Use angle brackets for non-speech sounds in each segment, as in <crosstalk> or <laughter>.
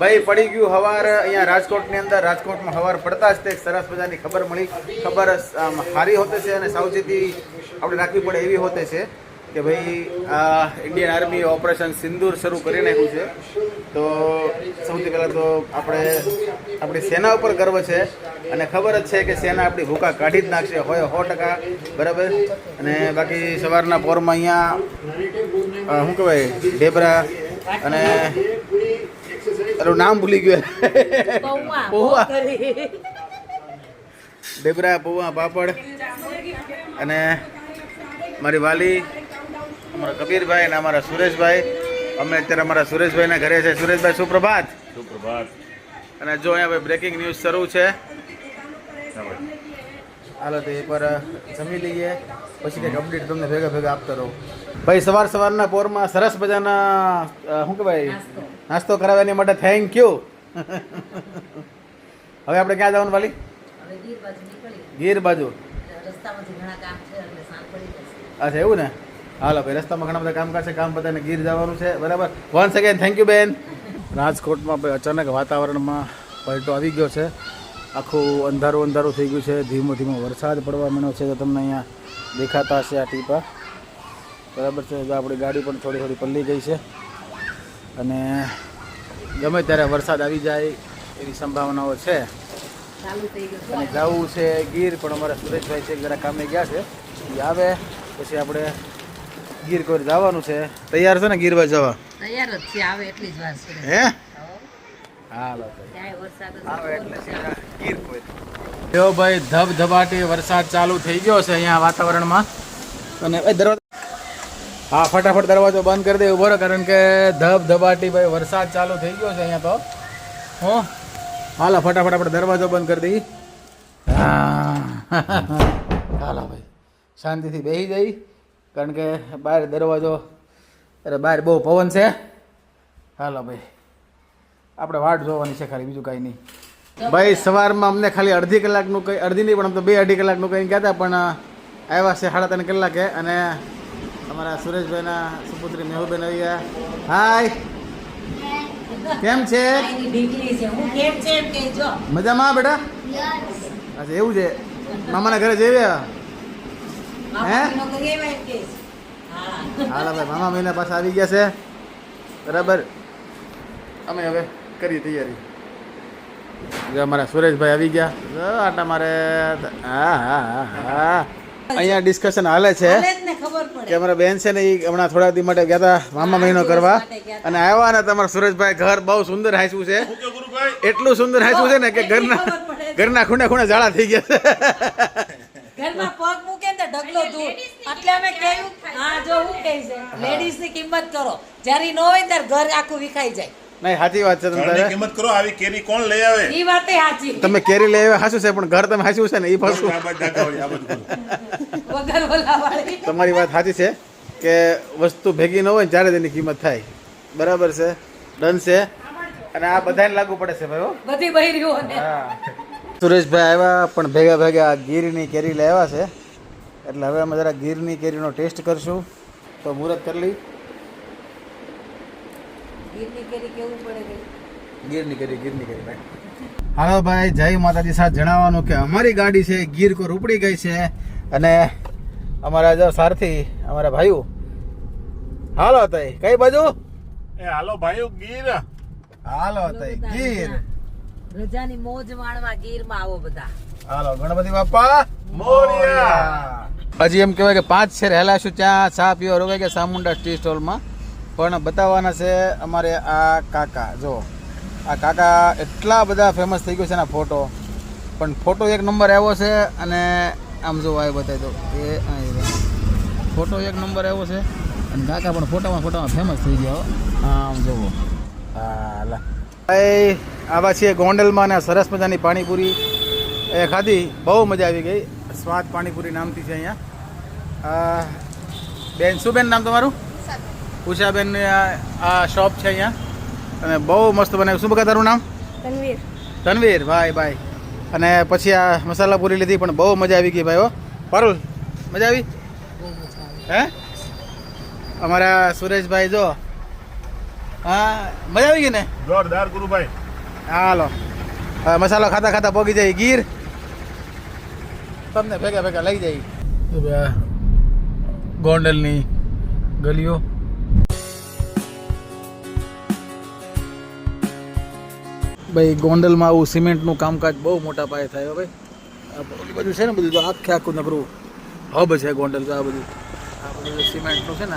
ભાઈ, પડી ગયું હવાર અહીંયા રાજકોટની અંદર. રાજકોટમાં હવાર પડતા જ તે સરસ મજાની ખબર મળી. ખબર સારી હોતે છે અને સાવચેતી આપણે રાખવી પડે એવી હોતે છે કે ભાઈ ઇન્ડિયન આર્મી ઓપરેશન સિંદૂર શરૂ કરી નાખ્યું છે. તો સૌથી પહેલાં તો આપણે, આપણી સેના ઉપર ગર્વ છે અને ખબર જ છે કે સેના આપણી ભૂકા કાઢી જ નાખશે. હોય સો ટકા, બરાબર? અને બાકી સવારના પોરમાં અહીંયા શું કહેવાય, ઢેબરા અને એનું નામ ભૂલી ગયું. પૌવા. <laughs> ડેબરા પૌવા પાપડ અને મારી વાલી અમારા કબીરભાઈ અને અમારા સુરેશભાઈ. અમે અત્યારે અમારા સુરેશભાઈના ઘરે છે. સુરેશભાઈ સુપ્રભાત. સુપ્રભાત. અને જો અહીંયા ભાઈ બ્રેકિંગ ન્યૂઝ શરૂ છે. હાલો તો એકવાર જમી લઈએ પછી કંઈક અપડેટ તમને ભેગા ભેગા આપતા રહું. ભાઈ સવાર સવારના પોરમાં સરસ મજાના શું કહેવાય? નાસ્તો. કરાવવાની માટે થેન્ક યુ <laughs> હવે આપણે ક્યાં જવાનું વાલી? ગીર બાજુ અચ્છા એવું ને? હાલો ભાઈ રસ્તામાં ઘણા બધા કામકાજ છે કામ બધાને ગીર જવાનું છે બરાબર? વન્સ અગેન થેન્ક યુ બેન. <laughs> રાજકોટમાં ભાઈ અચાનક વાતાવરણમાં પલટો આવી ગયો છે. આખું અંધારું અંધારું થઈ ગયું છે. ધીમો ધીમો વરસાદ પડવા માંડ્યો છે તો તમને અહીંયા દેખાતા હશે આ ટીપા. બરાબર છે તો આપણી ગાડી પણ થોડી થોડી પલ્લી ગઈ છે. અને ગમે ત્યારે વરસાદ આવી જાય એવી સંભાવનાઓ છે. અને જવું છે ગીર પણ અમારા સુરેશભાઈ છે જરા કામે ગયા છે. એ આવે પછી આપણે ગીર કોઈ જવાનું છે. તૈયાર છે ને ગીરવા જવા? તૈયાર જ છે આવે એટલી જ વાર હે? જ ભાઈ ધબધબાટી વરસાદ ચાલુ થઈ ગયો છે અહીંયા વાતાવરણમાં. અને ભાઈ દરવાજો હા ફટાફટ દરવાજો બંધ કરી દે ઊભો રહો કારણ કે ધબધબાટી ભાઈ વરસાદ ચાલુ થઈ ગયો છે અહીંયા તો. હો? હાલો ફટાફટ આપણે દરવાજો બંધ કરી દઈએ. હા. હાલો ભાઈ શાંતિથી બેસી જઈ કારણ કે બહાર દરવાજો અરે બહાર બહુ પવન છે. હાલો ભાઈ. આપણે વાટ જોવાની છે ખાલી, બીજું કાંઈ નહીં. ભાઈ, સવારમાં અમને ખાલી અડધી કલાકનું કંઈ, અડધી નહીં, પણ આમ તો બે અઢી કલાકનું કંઈ કહેતા, પણ આવ્યા છે સાડા ત્રણ કલાકે અને અમારા સુરેશભાઈના સુપુત્રી મેહુલબેન આવી ગયા હાય! કેમ છે? મજામાં, બેટા? અચ્છા એવું છે. મામાના ઘરે જઈ રહ્યા? હે? હાલો, ભાઈ, મામા મહિના પાછા આવી ગયા છે. બરાબર. અમે હવે કરીએ તૈયારી. અમારા સુરેશભાઈ આવી ગયા. આટા મારે હા હા હા હા. અહીંયા ડિસ્કશન હાલે છે. કે અમારા બેન છે ને એ હમણાં થોડા દી માટે ગયા હતા મામા મહિનો કરવા. અને આવ્યા ને તમારા સુરેશભાઈ ઘર બહુ સુંદર હાંસવું છે. એટલું સુંદર હાંસવું છે ને કે ઘરના ઘરના ખૂણે ખૂણે ઝાડા થઈ ગયા છે. ઘરમાં પગ મૂકે ને ઢગલો દૂર એટલે અમે કહ્યું હા જો હું કહે છે લેડીઝની કિંમત કરો. જ્યારે ન હોય ત્યારે ઘર આખું વિખાઈ જાય. નહીં સાચી વાત છે તમે તમારે કિંમત કરો આવી કેરી કોણ લઈ આવે? ઈ વાતે સાચી. તમે કેરી લઈ આવ્યા હાસું છે પણ ઘર તમે હાસું છે ને એ ફસું તમારી વાત સાચી છે કે વસ્તુ ભેગી ન હોય જ્યારે તેની કિંમત થાય. બરાબર છે ડન છે. અને આ બધાને લાગુ પડે છે ભાઈ બધી બહેરીઓ સુરેશભાઈ આવ્યા પણ ભેગા ભેગા ગીરની કેરી લઈ આવ્યા છે. એટલે હવે અમે જરા ગીરની કેરીનો ટેસ્ટ કરશું. તો મુહૂર્ત કરી લઈ ગીરની કેરી કેવું પડે ગીરની કેરી ગીરની કેરી ભાઈ. હાલો ભાઈ જય માતાજી. સાથે જણાવવાનું કે અમારી ગાડી છે ગીર કોર ઉપડી ગઈ છે. અને અમારા જો સારથી અમારા ભાઈઓ. હાલો તઈ કઈ બાજુ? એ હાલો ભાઈઓ ગીર. હાલો તઈ ગીર. રજાની મોજ માણવા ગીરમાં આવો બધા. હાલો ગણપતિ બાપા. મોરિયા. હજી એમ કહેવાય કે પાંચ છે રહેલા શું ચા ચા પીવા રોકાય કે સામુંડા ટી સ્ટોલમાં. પણ બતાવવાના છે અમારે આ કાકા, જો. આ કાકા એટલા બધા ફેમસ થઈ ગયું છે એના ફોટો પણ ફોટો એક નંબર આવ્યો છે અને આમ જો આ બતાવી દો એ ફોટો એક નંબર આવ્યો છે અને કાકા પણ ફોટામાં ફોટામાં ફેમસ થઈ ગયા આમ જોવો હા ભાઈ, આવા છીએ ગોંડલમાં ને સરસ મજાની પાણીપુરી. એ ખાધી, બહુ મજા આવી ગઈ. સ્વાદ પાણીપુરી નામથી છે અહીંયા. બેન, શું બેન નામ તમારું? ઉષાબેન આ શોપ છે અહીંયા. અને બહુ મસ્ત બનાવ્યું. શું બકા તારું નામ? તનવીર. તનવીર. ભાઈ ભાઈ. અને પછી આ મસાલા પૂરી લીધી પણ બહુ મજા આવી ગઈ ભાઈ હો. પારુલ મજા આવી? હે? અમારા સુરેશભાઈ જો. હા મજા આવી ગઈ ને? જોરદાર ગુરુભાઈ હાલો. મસાલો ખાતા ખાતા પોગી જાય ગીર. તમને ભેગા ભેગા લઈ જાય. ગોંડલની ગલીઓ. ભાઈ ગોંડલમાં આવું સિમેન્ટનું કામકાજ બહુ મોટા પાયે થાય હવે. ભાઈ આ ઓલી બાજુ છે ને બધું તો આખે આખું નકરું હબ છે ગોંડલ તો આ બધું. આ બધું સિમેન્ટનું છે ને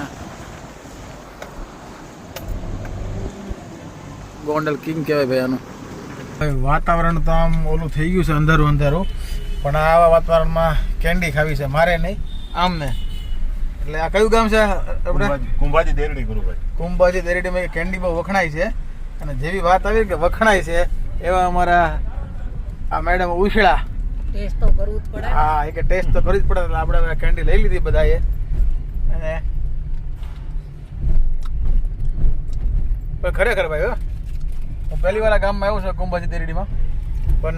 ગોંડલ કિંગ કહેવાય ભાઈ આનું. ભાઈ વાતાવરણ તો આમ ઓલું થઈ ગયું છે અંધારું અંધારું. પણ આવા વાતાવરણમાં કેન્ડી ખાવી છે મારે નહીં આમ ને એટલે આ કયું ગામ છે આપણે કુંભાજી- કુંભાજી દેરડી ગુરુભાઈ. કુંભાજી દેરડીમાં કેન્ડી બહુ વખણાય છે. અને જેવી વાત આવી કે વખણાય છે એવા અમારા આ મેડમ ઉછળા. ટેસ્ટ તો કરવું જ પડે હા એ કે ટેસ્ટ તો કરવી જ પડે એટલે આપણે કેન્ડી લઈ લીધી બધાએ. અને પણ ખરેખર ભાઈ હો હું પહેલી વાર ગામમાં આવ્યો છું કુંભાજી દેરડીમાં પણ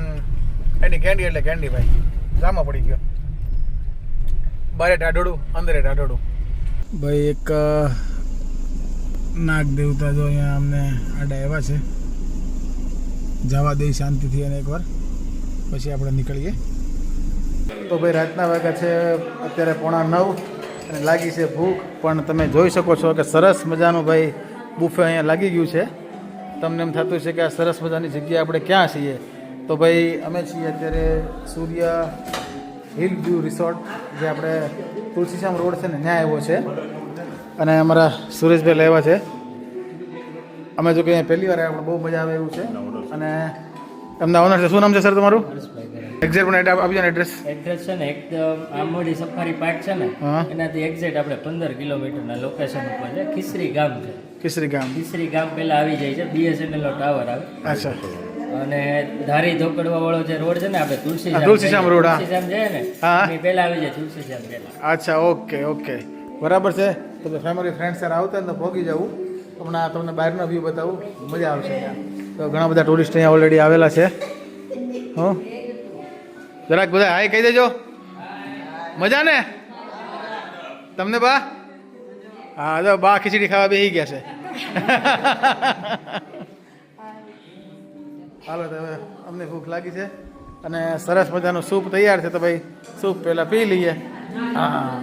એની કેન્ડી એટલે કેન્ડી ભાઈ. જામા પડી ગયો. બારે ટાઢોડું અંદરે ટાઢોડું ભાઈ એક નાગ દેવતા જો અહીંયા અમને આડા એવા છે. જવા દઈ શાંતિથી અને એકવાર. પછી આપણે નીકળીએ. તો ભાઈ રાતના વાગ્યા છે, અત્યારે પોણા નવ અને લાગી છે ભૂખ. પણ તમે જોઈ શકો છો કે સરસ મજાનું ભાઈ બુફે અહીંયા લાગી ગયું છે. તમને એમ થતું છે કે આ સરસ મજાની જગ્યા આપણે ક્યાં છીએ? તો ભાઈ અમે છીએ અત્યારે સૂર્ય હિલ વ્યૂ રિસોર્ટ, જે આપણે તુલસીશ્યામ રોડ છે ને, ત્યાં આવ્યો છે. અને અમારા સુરેશભાઈ લેવા છે. અમે જો કે પહેલી વાર આપણે બહુ મજા આવે એવું છે. અને એમના ઓનર છે શું નામ છે સર તમારું? એક્ઝેક્ટ મને એડ આપી ને એડ્રેસ એડ્રેસ છે ને એકદમ આંબોડી સફારી પાર્ક છે ને. એનાથી એક્ઝેક્ટ આપણે પંદર કિલોમીટરના લોકેશન ઉપર છે. ખીસરી ગામ છે. ખીસરી ગામ. ખીસરી ગામ પહેલા આવી જાય છે બીએસએનએલ નો ટાવર આવે. અચ્છા. અને ધારી ધોકડવા વાળો જે રોડ છે ને આપણે તુલસી તુલસીશ્યામ રોડ. તુલસીશ્યામ જાય ને હા. પહેલા આવી જાય તુલસીશ્યામ પહેલા. અચ્છા ઓકે ઓકે. બરાબર છે. તો ફેમિલી ફ્રેન્ડ સાથે આવતા ને તો ભોગી જવું હમણાં તમને બહારનો વ્યૂ બતાવું. મજા આવશે તો ઘણા બધા ટુરિસ્ટ અહીંયા ઓલરેડી આવેલા છે. હં? જરાક બધા હાય કહી દેજો. મજા ને તમને બા? હા તો બા ખીચડી ખાવા બેસી ગયા છે. હાલો, તો હવે અમને ભૂખ લાગી છે. અને સરસ મજાનું સૂપ તૈયાર છે તો ભાઈ, સૂપ પહેલાં પી લઈએ. હા.